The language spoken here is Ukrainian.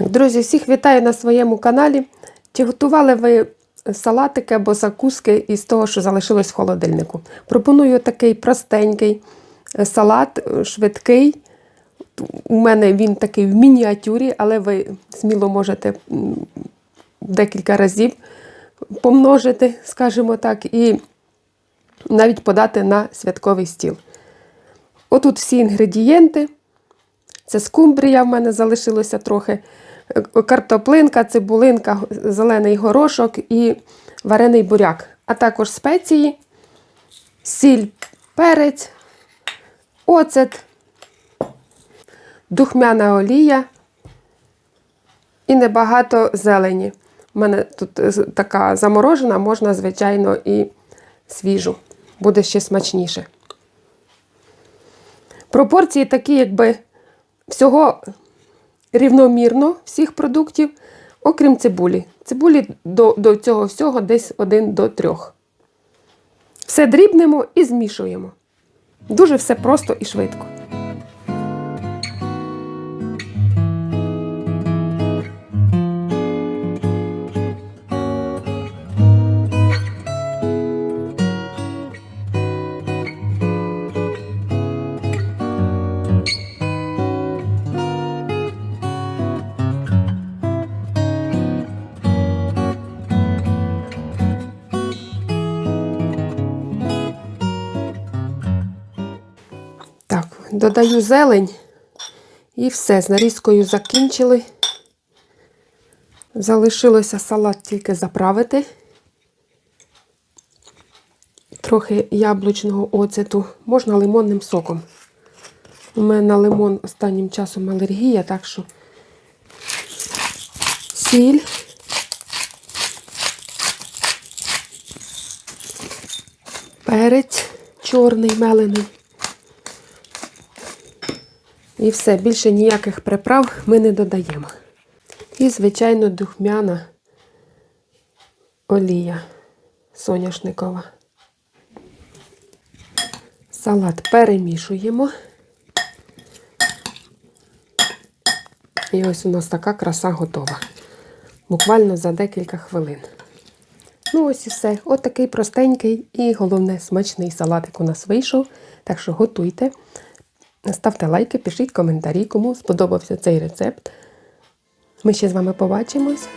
Друзі, всіх вітаю на своєму каналі. Чи готували ви салатики або закуски із того, що залишилось в холодильнику? Пропоную такий простенький е, салат, е, швидкий. У мене він такий в мініатюрі, але ви сміло можете декілька разів помножити, скажімо так, і навіть подати на святковий стіл. Отут всі інгредієнти. Це скумбрія в мене залишилося трохи. е, Картоплинка, цибулинка, зелений горошок і варений буряк. А також спеції, сіль, перець, оцет, духмяна олія і небагато зелені. У мене тут е, така заморожена, можна, звичайно, і свіжу. Буде ще смачніше. Пропорції такі, якби всього рівномірно всіх продуктів, окрім цибулі. Цибулі до, до цього всього десь 1 до 3. Все дрібнемо і змішуємо. Дуже все просто і швидко. Додаю зелень і все. З нарізкою закінчили. Залишилося салат тільки заправити. Трохи яблучного оцету. Можна лимонним соком. У мене на лимон останнім часом алергія, так що сіль. Перець чорний мелений. І все, більше ніяких приправ ми не додаємо. І, звичайно, духмяна олія соняшникова. Салат перемішуємо. І ось у нас така краса готова. Буквально за декілька хвилин. Ну, ось і все. От такий простенький і головне смачний салатик у нас вийшов. Так що готуйте. Ставте лайки, пишіть коментарі, кому сподобався цей рецепт. Ми ще з вами побачимось.